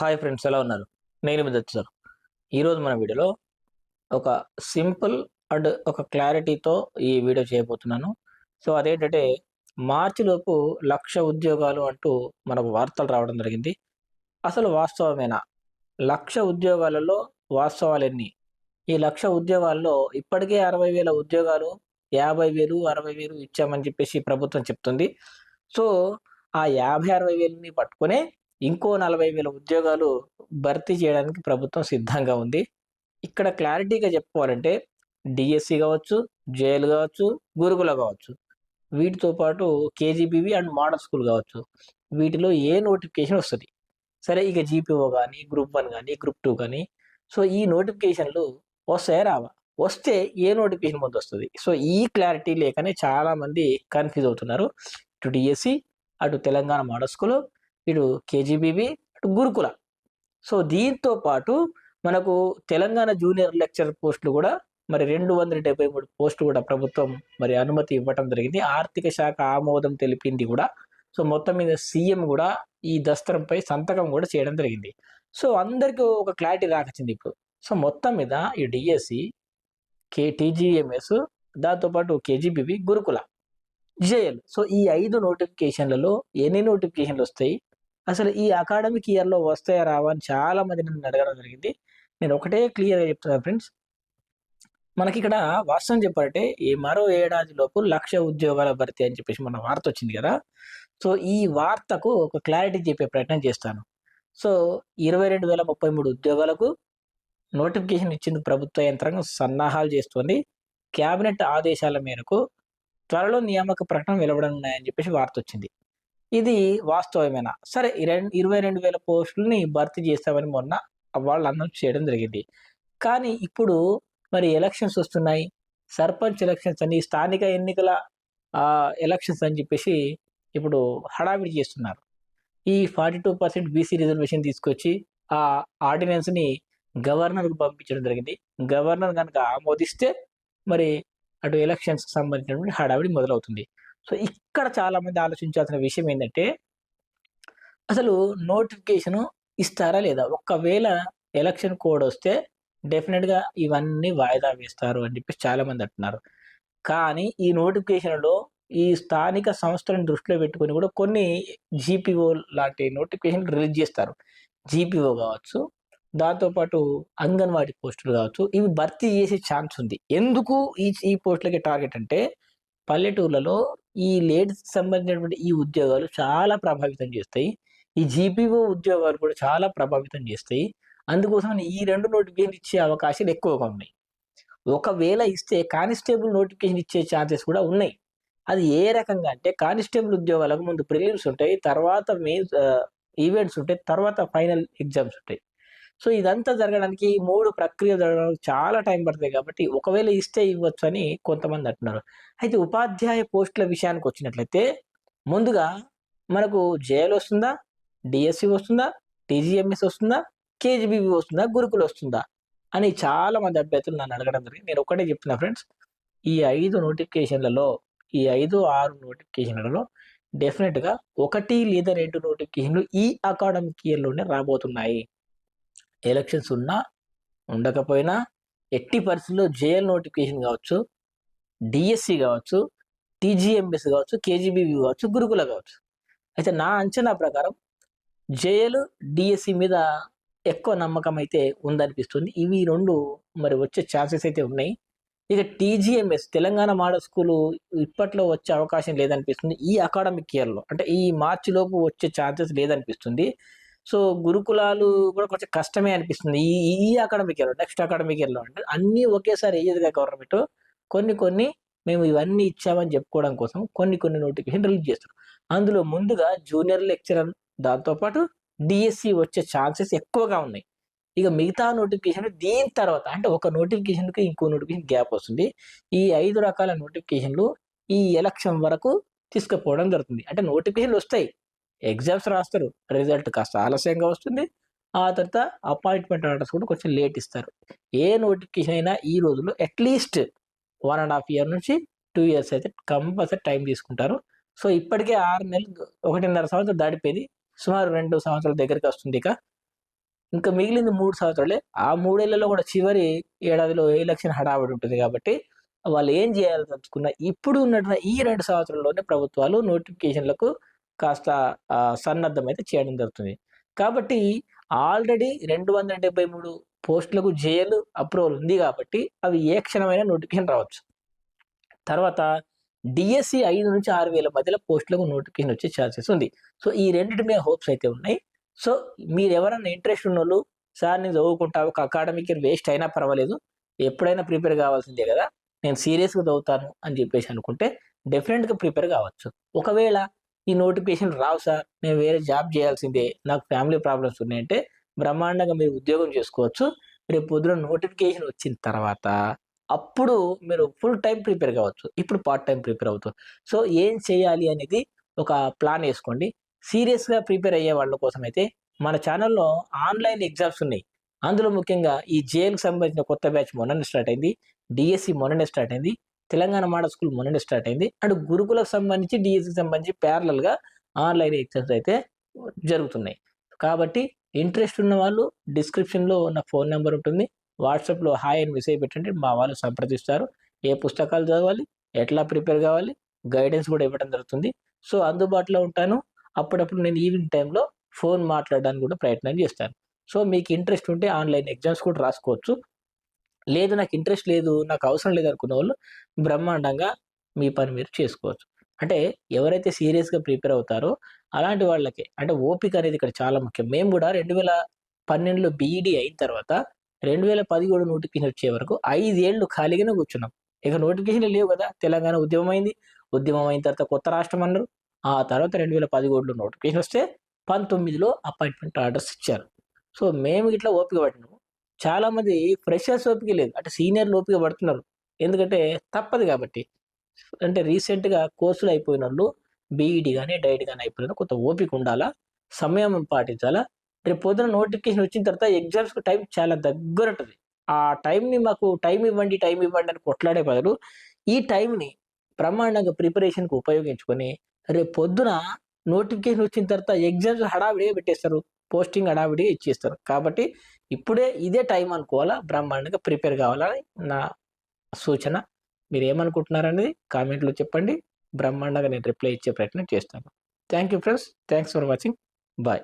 Hi friends ఎలా ఉన్నారు? నేను మీద దత్తు సార్. ఈరోజు మన వీడియోలో ఒక సింపుల్ అండ్ ఒక క్లారిటీతో ఈ వీడియో చేయబోతున్నాను. సో అదేంటంటే మార్చి లోపు లక్ష ఉద్యోగాలు అంటూ మనకు వార్తలు రావడం జరిగింది. అసలు వాస్తవమేనా? లక్ష ఉద్యోగాలలో వాస్తవాలన్నీ? ఈ లక్ష ఉద్యోగాల్లో ఇప్పటికే అరవై వేల ఉద్యోగాలు యాభై వేలు అరవై వేలు ఇచ్చామని చెప్పేసి ప్రభుత్వం చెప్తుంది. సో ఆ యాభై అరవై వేలని పట్టుకునే ఇంకో నలభై వేల ఉద్యోగాలు భర్తీ చేయడానికి ప్రభుత్వం సిద్ధంగా ఉంది. ఇక్కడ క్లారిటీగా చెప్పుకోవాలంటే డిఎస్సి కావచ్చు జేఎల్ కావచ్చు గురుకుల కావచ్చు. వీటితో పాటు కేజీబీవి అండ్ మోడల్ స్కూల్ కావచ్చు. వీటిలో ఏ నోటిఫికేషన్ వస్తుంది? సరే ఇక జీపీఓ కానీ గ్రూప్ వన్ కానీ గ్రూప్ టూ కానీ సో ఈ నోటిఫికేషన్లు వస్తాయా రావా? వస్తే ఏ నోటిఫికేషన్ ముందు వస్తుంది? సో ఈ క్లారిటీ లేకనే చాలామంది కన్ఫ్యూజ్ అవుతున్నారు. ఇటు డిఎస్సి అటు తెలంగాణ మోడల్ స్కూల్ ఇటు కేజీబీవి అటు గురుకుల. సో దీంతో పాటు మనకు తెలంగాణ జూనియర్ లెక్చర్ పోస్టులు కూడా మరి రెండు వందల డెబ్బై మూడు పోస్టులు కూడా ప్రభుత్వం మరి అనుమతి ఇవ్వటం జరిగింది. ఆర్థిక శాఖ ఆమోదం తెలిపింది కూడా. సో మొత్తం మీద సీఎం కూడా ఈ దస్త్రంపై సంతకం కూడా చేయడం జరిగింది. సో అందరికీ ఒక క్లారిటీ రాకొచ్చింది ఇప్పుడు. సో మొత్తం మీద ఈ డిఎస్సి కే టీజీఎంఎస్ దాంతోపాటు కేజీబీవి గురుకుల జేఎల్. సో ఈ ఐదు నోటిఫికేషన్లలో ఎన్ని నోటిఫికేషన్లు వస్తాయి? అసలు ఈ అకాడమిక్ ఇయర్లో వస్తాయా రావా అని చాలా మంది నన్ను అడగడం జరిగింది. నేను ఒకటే క్లియర్గా చెప్తున్నాను ఫ్రెండ్స్. మనకి ఇక్కడ వాస్తవం చెప్పాలంటే ఈ మరో ఏడాదిలోపు లక్ష ఉద్యోగాల భర్తీ అని చెప్పేసి మన వార్త వచ్చింది కదా. సో ఈ వార్తకు ఒక క్లారిటీ చెప్పే ప్రయత్నం చేస్తాను. సో ఇరవై రెండు వేల ముప్పై మూడు ఉద్యోగాలకు నోటిఫికేషన్ ఇచ్చింది ప్రభుత్వ యంత్రాంగం సన్నాహాలు చేస్తుంది. కేబినెట్ ఆదేశాల మేరకు త్వరలో నియామక ప్రకటన వెలువడనున్నాయని చెప్పేసి వార్త వచ్చింది. ఇది వాస్తవమేనా? సరే ఇరవై రెండు వేల పోస్టులని భర్తీ చేస్తామని మొన్న వాళ్ళు అనౌన్స్ చేయడం జరిగింది. కానీ ఇప్పుడు మరి ఎలక్షన్స్ వస్తున్నాయి. సర్పంచ్ ఎలక్షన్స్ అని స్థానిక ఎన్నికల ఎలక్షన్స్ అని చెప్పేసి ఇప్పుడు హడావిడి చేస్తున్నారు. ఈ forty two percent BC reservation తీసుకొచ్చి ఆ ఆర్డినెన్స్ని గవర్నర్కు పంపించడం జరిగింది. గవర్నర్ కనుక ఆమోదిస్తే మరి అటు ఎలక్షన్స్కి సంబంధించినటువంటి హడావిడి మొదలవుతుంది. సో ఇక్కడ చాలా మంది ఆలోచించాల్సిన విషయం ఏంటంటే అసలు నోటిఫికేషన్ ఇస్తారా లేదా? ఒకవేళ ఎలక్షన్ కోడ్ వస్తే డెఫినెట్గా ఇవన్నీ వాయిదా వేస్తారు అని చెప్పేసి చాలా మంది అంటున్నారు. కానీ ఈ నోటిఫికేషన్లో ఈ స్థానిక సంస్థలను దృష్టిలో పెట్టుకొని కూడా కొన్ని జీపీఓ లాంటి నోటిఫికేషన్ రిలీజ్ చేస్తారు. జీపీఓ కావచ్చు దాంతోపాటు అంగన్వాడీ పోస్టులు కావచ్చు ఇవి భర్తీ చేసే ఛాన్స్ ఉంది. ఎందుకు ఈ ఈ పోస్టులకి టార్గెట్ అంటే పల్లెటూర్లలో ఈ లేడీస్కి సంబంధించినటువంటి ఈ ఉద్యోగాలు చాలా ప్రభావితం చేస్తాయి. ఈ జీపీఓ ఉద్యోగాలు కూడా చాలా ప్రభావితం చేస్తాయి. అందుకోసం ఈ రెండు నోటిఫికేషన్ ఇచ్చే అవకాశాలు ఎక్కువగా ఉన్నాయి. ఒకవేళ ఇస్తే కానిస్టేబుల్ నోటిఫికేషన్ ఇచ్చే ఛాన్సెస్ కూడా ఉన్నాయి. అది ఏ రకంగా అంటే కానిస్టేబుల్ ఉద్యోగాలకు ముందు ప్రిలిమ్స్ ఉంటాయి తర్వాత మెయిన్ ఈవెంట్స్ ఉంటాయి తర్వాత ఫైనల్ ఎగ్జామ్స్ ఉంటాయి. సో ఇదంతా జరగడానికి మూడు ప్రక్రియ జరగడానికి చాలా టైం పడుతుంది కాబట్టి ఒకవేళ ఇస్తే ఇవ్వచ్చు అని కొంతమంది అంటున్నారు. అయితే ఉపాధ్యాయ పోస్టుల విషయానికి వచ్చినట్లయితే ముందుగా మనకు జేఎల్ వస్తుందా డిఎస్సి వస్తుందా టీజీఎంఎస్ వస్తుందా కేజీబీబీ వస్తుందా గురుకులు వస్తుందా అని చాలా మంది అభ్యర్థులు నన్ను అడగడం జరిగింది. నేను ఒకటే చెప్తున్నా ఫ్రెండ్స్ ఈ ఐదు నోటిఫికేషన్లలో ఈ ఐదు ఆరు నోటిఫికేషన్లలో డెఫినెట్గా ఒకటి లేదా రెండు నోటిఫికేషన్లు ఈ అకాడమిక్ ఇయర్లోనే రాబోతున్నాయి. ఎలక్షన్స్ ఉన్నా ఉండకపోయినా ఎట్టి పరిస్థితుల్లో జేఎల్ నోటిఫికేషన్ కావచ్చు డిఎస్సి కావచ్చు టీజీఎంఎస్ కావచ్చు కేజీబీవి కావచ్చు గురుకుల కావచ్చు. అయితే నా అంచనా ప్రకారం జేఎల్ డిఎస్సి మీద ఎక్కువ నమ్మకం అయితే ఉందనిపిస్తుంది. ఇవి రెండు మరి వచ్చే ఛాన్సెస్ అయితే ఉన్నాయి. ఇక టీజీఎంఎస్ తెలంగాణ మోడల్ స్కూల్ ఇప్పట్లో వచ్చే అవకాశం లేదనిపిస్తుంది. ఈ అకాడమిక్ ఇయర్లో అంటే ఈ మార్చి లోపు వచ్చే ఛాన్సెస్ లేదనిపిస్తుంది. సో గురుకులాలు కూడా కొంచెం కష్టమే అనిపిస్తుంది. ఈ ఈ అకాడమిక్ ఇయర్ నెక్స్ట్ అకాడమిక్ ఇయర్లో అంటే అన్నీ ఒకేసారి వేయదుగా గవర్నమెంట్. కొన్ని కొన్ని మేము ఇవన్నీ ఇచ్చామని చెప్పుకోవడం కోసం కొన్ని కొన్ని నోటిఫికేషన్ రిలీజ్ చేస్తారు అందులో ముందుగా జూనియర్ లెక్చరర్ దాంతోపాటు డిఎస్సి వచ్చే ఛాన్సెస్ ఎక్కువగా ఉన్నాయి. ఇక మిగతా నోటిఫికేషన్ దీని తర్వాత అంటే ఒక నోటిఫికేషన్కి ఇంకో నోటిఫికేషన్ గ్యాప్ వస్తుంది. ఈ ఐదు రకాల నోటిఫికేషన్లు ఈ ఎలక్షన్ వరకు తీసుకుపోవడం జరుగుతుంది. అంటే నోటిఫికేషన్లు వస్తాయి. ఎగ్జామ్స్ రాస్తారు రిజల్ట్ కాస్త ఆలస్యంగా వస్తుంది. ఆ తర్వాత అపాయింట్మెంట్ ఆర్డర్స్ కూడా కొంచెం లేట్ ఇస్తారు. ఏ నోటిఫికేషన్ అయినా ఈ రోజుల్లో at least one and half year నుంచి టూ ఇయర్స్ అయితే కంపల్సరీ టైం తీసుకుంటారు. సో ఇప్పటికే ఆరు నెలలు ఒకటిన్నర సంవత్సరం దాటిపోయింది. సుమారు రెండు సంవత్సరాల దగ్గరికి వస్తుంది ఇక. ఇంకా మిగిలింది మూడు సంవత్సరాలే. ఆ మూడేళ్ళలో కూడా చివరి ఏడాదిలో ఎలక్షన్ హడావిడి ఉంటుంది కాబట్టి వాళ్ళు ఏం చేయాలని తలుచుకున్న ఇప్పుడు ఉన్నటువంటి ఈ రెండు సంవత్సరాల్లోనే ప్రభుత్వాలు నోటిఫికేషన్లకు కాస్త సన్నద్ధమైతే సన్నద్ధం అయితే చేయడం జరుగుతుంది. కాబట్టి ఆల్రెడీ రెండు వందల డెబ్బై మూడు పోస్టులకు జైలు అప్రూవల్ ఉంది కాబట్టి అవి ఏ క్షణమైన నోటిఫికేషన్ రావచ్చు. తర్వాత డిఎస్సి ఐదు నుంచి ఆరు వేల మధ్యలో పోస్టులకు నోటిఫికేషన్ వచ్చే ఛాన్సెస్ ఉంది. సో ఈ రెండింటి మీద హోప్స్ అయితే ఉన్నాయి. సో మీరు ఎవరైనా ఇంట్రెస్ట్ ఉన్న వాళ్ళు సార్ నేను చదువుకుంటా ఒక అకాడమిక్ ఇయర్ వేస్ట్ అయినా పర్వాలేదు ఎప్పుడైనా ప్రిపేర్ కావాల్సిందే కదా నేను సీరియస్గా చదువుతాను అని చెప్పేసి అనుకుంటే డెఫినెట్గా ప్రిపేర్ కావచ్చు. ఒకవేళ ఈ నోటిఫికేషన్ రావు సార్. నేను వేరే జాబ్ చేయాల్సిందే. నాకు ఫ్యామిలీ ప్రాబ్లమ్స్ ఉన్నాయంటే బ్రహ్మాండంగా మీరు ఉద్యోగం చేసుకోవచ్చు. రేపు పొద్దున నోటిఫికేషన్ వచ్చిన తర్వాత అప్పుడు మీరు ఫుల్ టైం ప్రిపేర్ కావచ్చు. ఇప్పుడు పార్ట్ టైం ప్రిపేర్ అవుతారు సో ఏం చేయాలి అనేది ఒక ప్లాన్ వేసుకోండి. సీరియస్గా ప్రిపేర్ అయ్యే వాళ్ళ కోసం అయితే మన ఛానల్లో ఆన్లైన్ ఎగ్జామ్స్ ఉన్నాయి. అందులో ముఖ్యంగా ఈ జేఎల్కి సంబంధించిన కొత్త బ్యాచ్ మొన్ననే స్టార్ట్ అయింది. డిఎస్సి మొన్ననే స్టార్ట్ అయింది. తెలంగాణ మోడల్ స్కూల్ మొన్ననే స్టార్ట్ అయింది. అండ్ గురుకులకు సంబంధించి డిఎస్సికి సంబంధించి ప్యారలల్గా ఆన్లైన్ ఎగ్జామ్స్ అయితే జరుగుతున్నాయి. కాబట్టి ఇంట్రెస్ట్ ఉన్న వాళ్ళు డిస్క్రిప్షన్లో నా ఫోన్ నెంబర్ ఉంటుంది. వాట్సాప్లో హాయ్ అని మెసేజ్ పెట్టండి. మా వాళ్ళు సంప్రదిస్తారు. ఏ పుస్తకాలు చదవాలి? ఎట్లా ప్రిపేర్ కావాలి? గైడెన్స్ కూడా ఇవ్వడం జరుగుతుంది. సో అందుబాటులో ఉంటాను. అప్పుడప్పుడు నేను ఈవినింగ్ టైంలో ఫోన్ మాట్లాడడానికి కూడా ప్రయత్నం చేస్తాను. సో మీకు ఇంట్రెస్ట్ ఉంటే ఆన్లైన్ ఎగ్జామ్స్ కూడా రాసుకోవచ్చు. లేదు నాకు ఇంట్రెస్ట్ లేదు నాకు అవసరం లేదు అనుకున్న వాళ్ళు బ్రహ్మాండంగా మీ పని మీరు చేసుకోవచ్చు. అంటే ఎవరైతే సీరియస్గా ప్రిపేర్ అవుతారో అలాంటి వాళ్ళకి. అంటే ఓపిక అనేది ఇక్కడ చాలా ముఖ్యం. మేము కూడా రెండు వేల పన్నెండులో బీఈడి అయిన తర్వాత రెండు వేల పదిహేడు నోటిఫికేషన్ వచ్చే వరకు ఐదేళ్ళు ఖాళీగానే కూర్చున్నాం. ఇక నోటిఫికేషన్ లేవు కదా తెలంగాణ ఉద్యమం అయింది ఉద్యమం అయిన తర్వాత కొత్త రాష్ట్రం అన్నారు. ఆ తర్వాత రెండు వేల పదిహేడులో నోటిఫికేషన్ వస్తే పంతొమ్మిదిలో అపాయింట్మెంట్ ఆర్డర్స్ ఇచ్చారు. సో మేము ఇట్లా ఓపిక పడినాము. చాలా మంది ఫ్రెషర్స్ ఓపిక లేదు. అంటే సీనియర్లు ఓపిక పడుతున్నారు. ఎందుకంటే తప్పదు కాబట్టి. అంటే రీసెంట్గా కోర్సులు అయిపోయిన వాళ్ళు బీఈడి కానీ డైట్ కానీ అయిపోయిన కొంత ఓపిక ఉండాలా సమయం పాటించాలా. రేపు పొద్దున నోటిఫికేషన్ వచ్చిన తర్వాత ఎగ్జామ్స్కి టైం చాలా దగ్గర ఉంటుంది ఆ టైంని మాకు టైం ఇవ్వండి టైం ఇవ్వండి అని కొట్లాడే బదులు ఈ టైంని ప్రమాణంగా ప్రిపరేషన్కి ఉపయోగించుకొని రేపు పొద్దున నోటిఫికేషన్ వచ్చిన తర్వాత ఎగ్జామ్స్ హడావిడిగా పెట్టేస్తారు. పోస్టింగ్ హడావిడిగా ఇచ్చేస్తారు. కాబట్టి ఇప్పుడే ఇదే టైం అనుకోవాలా? బ్రహ్మాండంగా ప్రిపేర్ కావాలని నా సూచన. మీరు ఏమనుకుంటున్నారనేది కామెంట్లో చెప్పండి. బ్రహ్మాండంగా నేను రిప్లై ఇచ్చే ప్రయత్నం చేస్తాను. Thank you friends. Thanks for watching. Bye.